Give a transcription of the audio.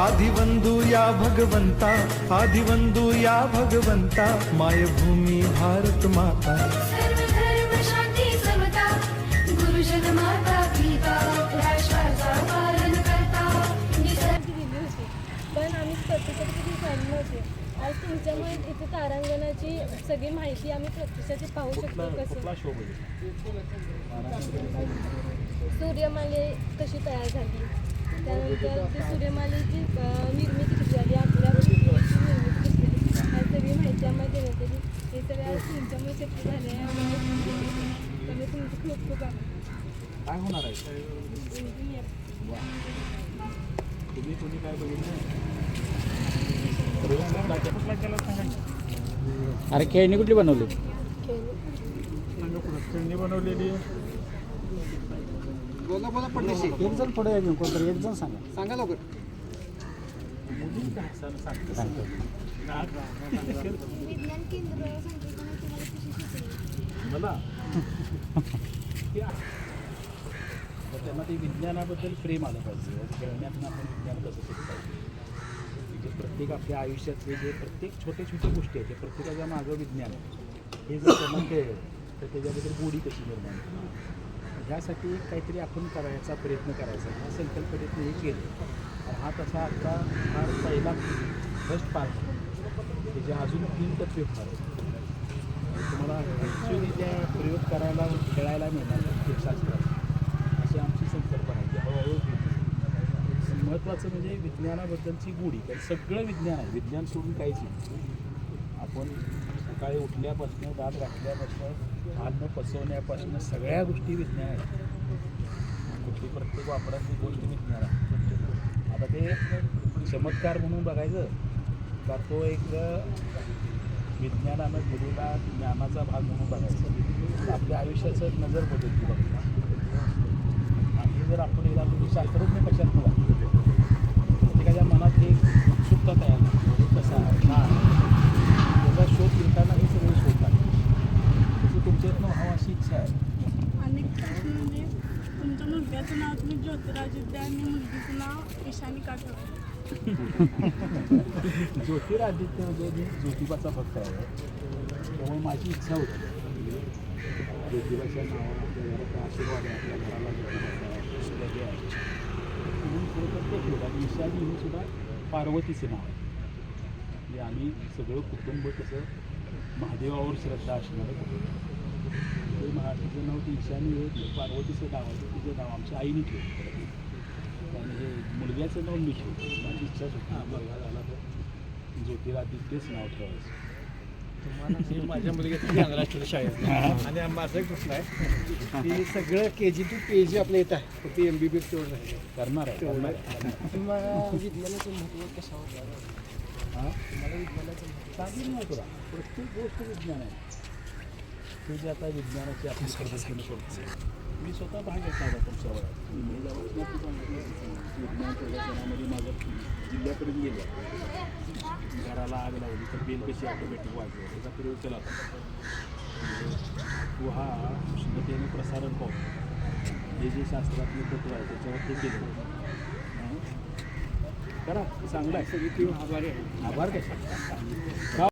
आदिवंदू या भगवंता आदिवंदू या भगवंता मायभूमी भारत माता. पण आम्ही प्रत्यक्षात कधी पाहिली नव्हती आज तुमच्यामुळे इथे तारांगणाची सगळी माहिती आम्ही प्रत्यक्षात पाहू शकतो कसं. सूर्यमाले कशी तयार झाली? त्यानंतर ती सूर्यमालेची निर्मिती कशी झाली आपल्या निर्मिती कशी झाली आज सगळी माहिती आम्हाला देण्यात आली हे सगळं तुमच्यामुळे शक्य झाले आहे त्यामुळे तुमचे खूप खूप आभार काय होणार आहे. तुम्ही कोणी काय बघितलं अरे खेळणी कुठली बनवली? खेळणी बनवलेली. बोला बोला पडदेशी एक जण पुढे घेऊन कोणतरी एक जण सांगा सांगा लवकर मुली काय सांग- सांगते सांगतो विज्ञान केंद्र संकल्पना तुम्हाला कशी सुचली मला ते आहे. तर त्यांना ते विज्ञानाबद्दल प्रेम आलं पाहिजे खेळण्यातून आपण विज्ञान कसं शिकता म्हणजे प्रत्येक आपल्या आयुष्यातले जे प्रत्येक छोटे छोटे गोष्टी आहेत ते प्रत्येकाच्या मागं विज्ञान आहे हे जर त्यांना कळलं तर त्याच्याबद्दल गोडी कशी निर्माण होईल. ह्यासाठी एक काहीतरी आपण करायचा प्रयत्न करायचा. ह्या संकल्पनेतनं हे केलं. हा तसा आता हा पहिला फर्स्ट पार्ट त्याचे अजून तीन टप्पे होणार तुम्हाला ॲक्च्युली त्या प्रयोग करायला खेळायला मिळणार शास्त्रात अशी आमची संकल्पना आहे. की हळूहळू महत्त्वाचं म्हणजे विज्ञानाबद्दलची गोडी. कारण सगळं विज्ञान आहे. विज्ञान सोडून काहीच नाही. आपण सकाळी उठल्यापासून दात घातल्यापासून अन्न पचवण्यापासून सगळ्या गोष्टी विज्ञान आहेत. कुठली प्रत्येक वापराची गोष्ट विज्ञान आहे. आता ते चमत्कार म्हणून बघायचं का तो एक विज्ञानानं दिलेला ज्ञानाचा भाग म्हणून बघायचा. आपल्या आयुष्याचं नजर बदलते बघा. आणि जर आपण एकदा शास्त्रज्ञ कशात बघा प्रत्येकाच्या मनात एक उत्सुकता तयार होते हे कसं आहे का आहे? त्याचा शोध घेताना हे सगळे शोध आहे तसं तुमच्यातनं व्हावं अशी इच्छा आहे अनेक प्रश्न म्हणजे तुमच्या नाव तुम्ही ज्योतिराज द्या आणि मुलगीचं नाव ईशानी का ज्योतिरादित्य म्हणजे मी ज्योतिबाचा भक्त आहे. त्यामुळे माझी इच्छा होती. ज्योतिबाच्या नावाला आपल्या घराचा आशीर्वाद आहे आपल्या घराला आशीर्वाद आहे. म्हणून खरं तर ते ठेवलं ईशानी हे सुद्धा पार्वतीचं नाव आहे. म्हणजे आम्ही सगळं कुटुंब कसं महादेवावर श्रद्धा असणारं कुटुंब. ते महादेवचं नाव ते ईशानी हे पार्वतीचं नाव आहे तिचं नाव आमच्या आईने ठेवलं. आणि हे मुलग्याचं नाव मी ठेवलं माझी इच्छाच होती मुलगा झाला तर ज्योतिरादित्यच नाव ठेवायचं. माझ्या मुलग्याची आंध्राष्ट्रीय शाळेत. आणि माझा एक प्रश्न आहे. की सगळं के जी टू पी जी आपल्या येत आहे. फक्त एम बी बी एस तेवढं आहे. करणार आहे. तुम्हाला विज्ञानाचं महत्त्व कशावर हा? तुम्हाला विज्ञानाचं महत्त्व. प्रत्येक गोष्ट विज्ञान आहे. तू जे आता विज्ञानाची आपली पद्धतीने करतो मी स्वतः भाग घेतला होता तुमच्या वयात महिला विज्ञान प्रदर्शनामध्ये माझं जिल्ह्यापर्यंत गेलं. घराला आग लावली तर बेल कशी ऑटोमॅटिक वाजली त्याचा प्रयोग केला होता. तू हा उष्णतेने प्रसारण पाहू हे जे शास्त्रातले तत्व आहे त्याच्यावर ते केलं? करा चांगलं आहे. सगळी आभारी आहे. आभार कशा